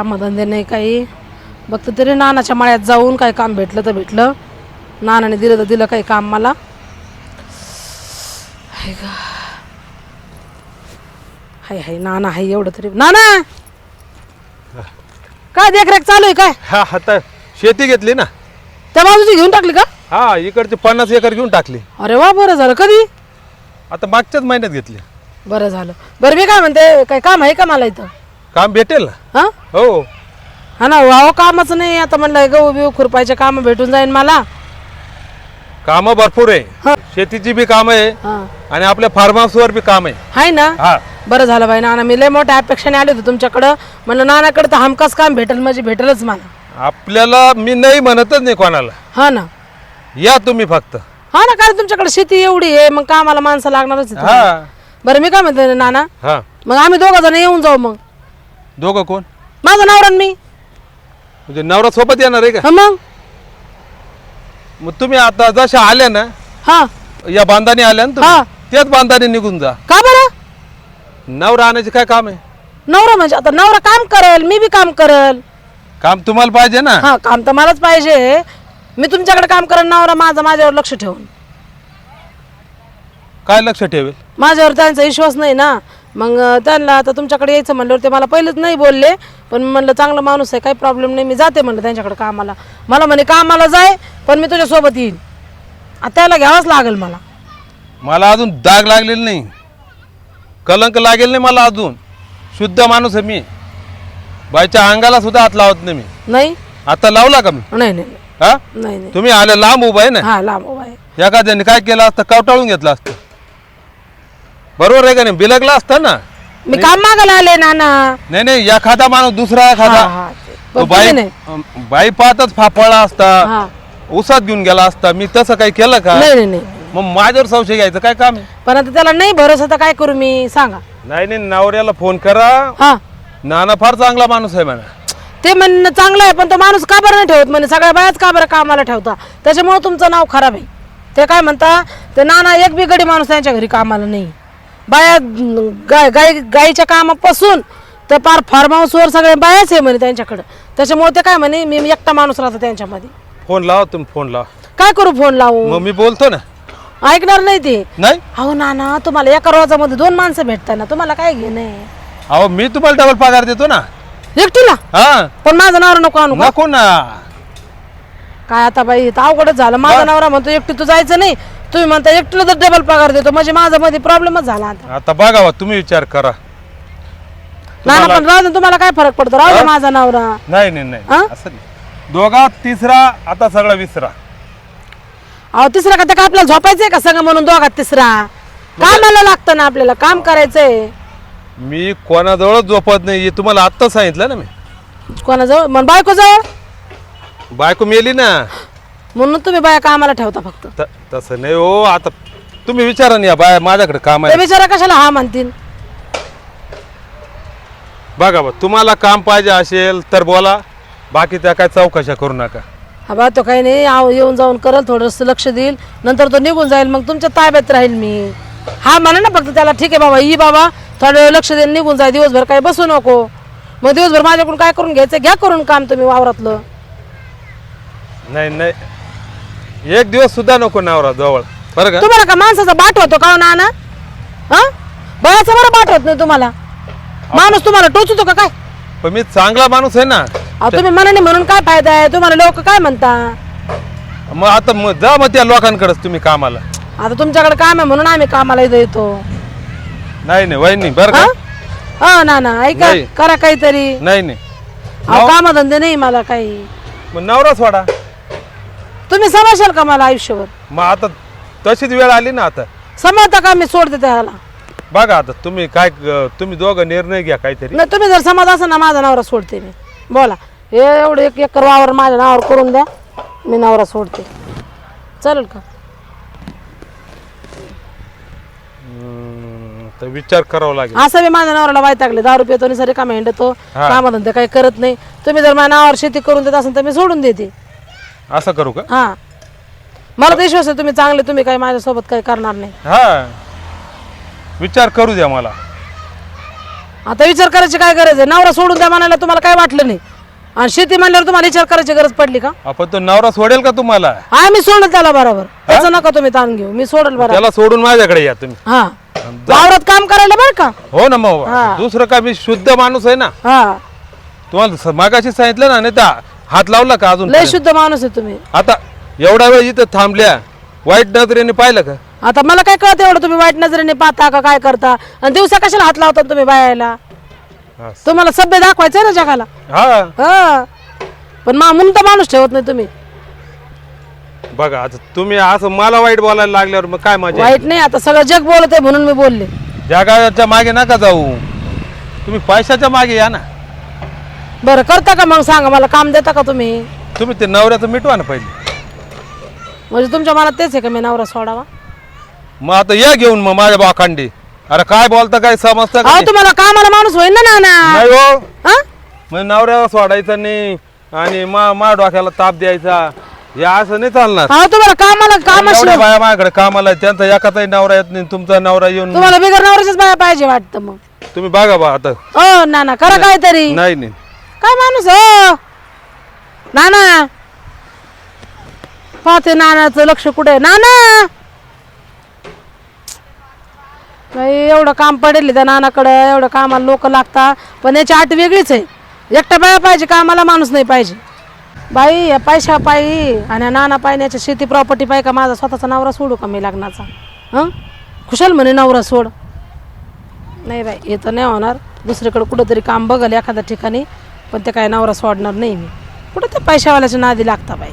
कामधंदे नाही काही बघते तरी नानाच्या मळ्यात जाऊन काय काम भेटलं तर भेटलं. नानाने दिलं तर दिलं काही काम मला. हाय हाय नाना हाय एवढं तरी. नाना! काय देखरेख चालू आहे काय? हा आता शेती घेतली ना. त्या बाजूची घेऊन टाकली का? हा इकडचे पन्नास एकर घेऊन टाकली. अरे वा बरं झालं. कधी? आता मागच्याच महिन्यात घेतली. बरं झालं. बरं मी काय म्हणते काय काम आहे का मला इथं? काम भेटेल? ना हां? हो. हा ना वाव कामच नाही. आता म्हणलं गहू बिहू खुरपायचे काम भेटून जाईन मला. कामं भरपूर हा. आहे शेतीची बी काम आहे. हां. आणि आपल्या फार्म हाऊसवर बी काम आहे. हाय ना? हा. बरं झालं बाई नाना मी लय मोठ्या अपेक्षाने आले होते तुमच्याकडं. म्हणलं नानाकडे तर हमखास काम भेटेल म्हणजे भेटेलच मला. आपल्याला मी नाही म्हणतच नाही कोणाला. हा ना? या तुम्ही फक्त. हा ना कारण तुमच्याकडे शेती एवढी आहे मग कामाला माणसं लागणारच आहे. हा. बरं मी काय म्हणते नाना? हा. मग आम्ही दोघं जण येऊन जाऊ मग. दोघं कोण? माझं नवरा आणि मी. म्हणजे नवरा सोबत येणार आहे का? हा मग. मग तुम्ही आता जशा आल्या ना हा. या बांधाने आल्या ना हा. तुम्ही त्याच बांधाने निघून जा. का बरं? नवरा आणायचे काय काम आहे? नवरा म्हणजे आता नवरा काम करेल मी बी काम करेल. काम तुम्हाला पाहिजे ना? हा काम तर मलाच पाहिजे. मी तुमच्याकडे काम करेन नवरा माझा माझ्यावर लक्ष ठेवून. काय लक्ष ठेवेल? माझ्यावर त्यांचा विश्वास नाही ना. मग त्यांना आता तुमच्याकडे यायचं म्हणल्यावर ते मला पहिलेच नाही बोलले. पण म्हणलं चांगला माणूस आहे काही प्रॉब्लेम नाही. मी जाते म्हणलं त्यांच्याकडे कामाला. मला म्हणे कामाला जाय पण मी तुझ्यासोबत येईन. आता त्याला घ्यावंच लागेल मला. मला अजून दाग लागलेला नाही. कलंक लागेल नाही मला अजून. शुद्ध माणूस आहे मी. बाईच्या अंगाला सुद्धा हात लावत नाही मी. नाही. आता लावला का मी? नाही नाही नाही. हा? नाही नाही. तुम्ही आले लांब उभा आहे ना? हा लांब उभा आहे. एखाद्याने काय केलं असतं कवटाळून घेतलं असतं. बरोबर आहे का नाही? बिलगला असतं ना. मी काम मागायला आले नाना. नाही नाही एखादा माणूस दुसरा हा एखादा हा ते. बाई नाही बाई पाहतच फाफळा असता हा. उसात घेऊन गेला असता. मी तसं काही केलं का? नाही नाही नाही. मग माझ्यावर संशय घ्यायचं काय काम आहे? पण आता त्याला नाही भरोसा तर काय करू मी? सांगा. नाही नाही नवऱ्याला फोन करा. हा. नाना फार चांगला माणूस आहे म्हणा. ते म्हणणं चांगलं आहे पण तो माणूस का बरं नाही ठेवत? म्हणे सगळ्या बायाच का बरं कामाला ठेवता? त्याच्यामुळे तुमचं नाव खराब आहे. ते काय म्हणता ते नाना एक बी गडी माणूस त्यांच्या घरी कामाला नाही. बाया गाय गाय गाईच्या कामापासून तर पार फार्म हाऊसवर सगळे बायाच आहे म्हणे त्यांच्याकडं. त्याच्यामुळे ते काय म्हणे मी एकटा माणूस राहतो त्यांच्यामध्ये. फोन लावा तुम्ही फोन लावा. काय करू फोन लावू? मग मी बोलतो ना. ऐकणार नाही ते. नाही? अहो नाना तुम्हाला एका रोजामध्ये दोन माणसं भेटतात ना तुम्हाला काय घेणं आहे? अहो मी तुम्हाला डबल पगार देतो ना. एकटीला? हा. पण माझं नाव नको आणू का? नको ना. काय आता बाई इथं अवघडच झालं. माझा नवरा म्हणतो एकटी तू जायचं नाही. तुम्ही म्हणता एकटीला तर डबल पगार देतो. म्हणजे माझा मध्ये प्रॉब्लेमच झाला आता. आता बघावा तुम्ही विचार करा. नाना पण राहू दे, तुम्हाला काय फरक पडतो? राहू दे माझा नवरा. नाही नाही नाही? असं नाही. दोघा तिसरा आता सगळा विसरा. अहो तिसरा का त्या का आपल्याला झोपायचंय का सगळं म्हणून दोघात तिसरा? कामाला लागतं ना आपल्याला काम करायचंय. मी कोणाजवळच झोपत नाही हे तुम्हाला आत्ता सांगितलं ना मी. कोणाजवळ? मग बायको जवळ बायको मेली ना. म्हणून तुम्ही बाया कामाला ठेवता फक्त. त- तसं नाही हो आता तुम्ही विचारा ना या बाय माझ्याकडे काम ते आहे बिचारा कशाला हा म्हणतील? बघा बा तुम्हाला काम पाहिजे असेल तर बोला बाकी त्या काय चौकशा करू नका. हा बा तो काही नाही आव येऊन जाऊन करल थोडंसं लक्ष देईल नंतर तो निघून जाईल मग तुमच्या ताब्यात राहील मी. हा म्हणा ना फक्त त्याला ठीक आहे बाबा ई बाबा थोडं वेळ लक्ष देईल निघून जाय दिवसभर काही बसू नको. मग दिवसभर माझ्याकडून काय करून घ्यायचं घ्या करून काम तुम्ही वावरातलं. नाही नाही. एक दिवस सुद्धा नको नवरा जवळ. बरं का? तुम्हाला का माणसाचा बाट होतो का हो नाना? हा? बळाचा बरं बाट होत नाही तुम्हाला. माणूस तुम्हाला टोचतो का काय? पण मी चांगला माणूस आहे ना. अहो तुम्ही मनाने म्हणून काय फायदा आहे? तुम्हाला लोक काय म्हणता? मग आता मग जा मग त्या लोकांकडेच तुम्ही कामाला. आता तुमच्याकडे काम आहे म्हणून आम्ही कामाला इथं येतो. नाही नाही वहिनी बरं हा का? हा? ना ना ऐका नाही. करा काहीतरी. नाही नाही. अहो कामधंदे नाही मला काही. मग नवरा सोडा तुम्ही समजाल का मला आयुष्यभर? मग आता तशीच वेळ आली ना आता. समजता का मी सोडते त्याला? बघा आता तुम्ही काय अं, तुम्ही दोघं निर्णय घ्या काहीतरी. नाही तुम्ही जर समज असा ना माझा नवरा सोडते मी. बोला. हे एवढं एक एकर वावर माझ्या नावावर करून द्या. मी नवरा सोडते. चालेल का? हम्म, तर विचार करावा लागेल. असं बी माझ्या नवऱ्याला वाईट टाकले. दारू पितो आणि सरी कामा हिंडतो. कामधंदे काही करत नाही. तुम्ही जर माझ्या नावावर शेती करून देत असेल तर मी सोडून देते. असं करू का? हा. मला तर विश्वास आहे तुम्ही चांगले तुम्ही काही माझ्यासोबत काही करणार नाही. हा. विचार करू द्या मला. आता विचार करायची काय गरज आहे? नवरा सोडून द्या म्हणायला तुम्हाला काय वाटलं नाही. आणि शेती म्हणल्यावर तुम्हाला विचार करायची गरज पडली का? आपण तो नवरा सोडेल का तुम्हाला? हा मी सोडल त्याला बरोबर. त्याचं नका तुम्ही ताण घेऊ. मी सोडल बरोबर. त्याला सोडून माझ्याकडे या तुम्ही. हा. वावरात काम करायला बरं का? हो ना मग. दुसरं का मी शुद्ध माणूस आहे ना? हा. तुम्हाला स- मागाशी सांगितलं ना नाही तर हात लावला का अजून लय शुद्ध माणूस आहे तुम्ही. आता एवढा वेळ इथं थांबल्या वाईट नजरेने पाहिलं का? आता मला काय कळतं एवढं? तुम्ही वाईट नजरेने पाहता का काय करता? आणि दिवसा कशाला हात लावता तुम्ही बायाला. तुम्हाला सभ्य दाखवायचंय ना जगाला. हा. हा. पण मा म्हणून तर माणूस ठेवत नाही तुम्ही. बघा आता तुम्ही असं मला वाईट बोलायला लागल्यावर मग काय मजा वाईट नाही आता सगळं जग बोलत आहे म्हणून मी बोलले. जगाच्या मागे नका जाऊ. तुम्ही पैशाच्या मागे या ना. बरं करता का मग? सांगा मला काम देता का तुम्ही? तुम्ही ते नवऱ्याचं मिटवा ना पहिले. म्हणजे तुमच्या मनात तेच आहे का मी नवरा सोडावा? मग आता या घेऊन मग माझ्या बाखांडी अरे काय बोलता काय समजतं का अहो तुम्हाला कामाला माणूस होईल ना नाना. नाही हो. हा? मग नवऱ्याला सोडायचं नाही आणि मा मा डोक्याला ताप द्यायचा. हे असं नाही चालणार. अहो तुम्हाला कामाला कामाशी एवढ्या बाया माझ्याकडे कामाला त्यांचा एकाचाही नवरा येत नाही. तुमचा नवरा येऊन तुम्हाला बिगर नवऱ्याच्याच बाया पाहिजे वाटतं मग. तुम्ही बघा बा आता. हो नाना करा काहीतरी. नाही नाही. काय माणूस हो? नाना. पाहते नानाचं लक्ष कुठे आहे? नाना! बाई एवढं काम पडेल त्या नानाकडं एवढं कामाला लोक लागतात. पण याची आठ वेगळीच आहे. एकटा बाया पाहिजे कामाला माणूस नाही पाहिजे. बाई या पैशा पायी आणि या नाना पायण्याच्या शेती प्रॉपर्टी पाहिजे का माझा स्वतःचा नवरा सोडू का मी लग्नाचा? हं? खुशाल म्हणे नवरा सोड. नाही बाई हे तर नाही होणार. दुसरीकडे कुठंतरी काम बघल एखाद्या ठिकाणी पण ते काय नवरा सोडणार नाही मी. कुठं ते पैशावाल्याच्या नादी लागता बाई?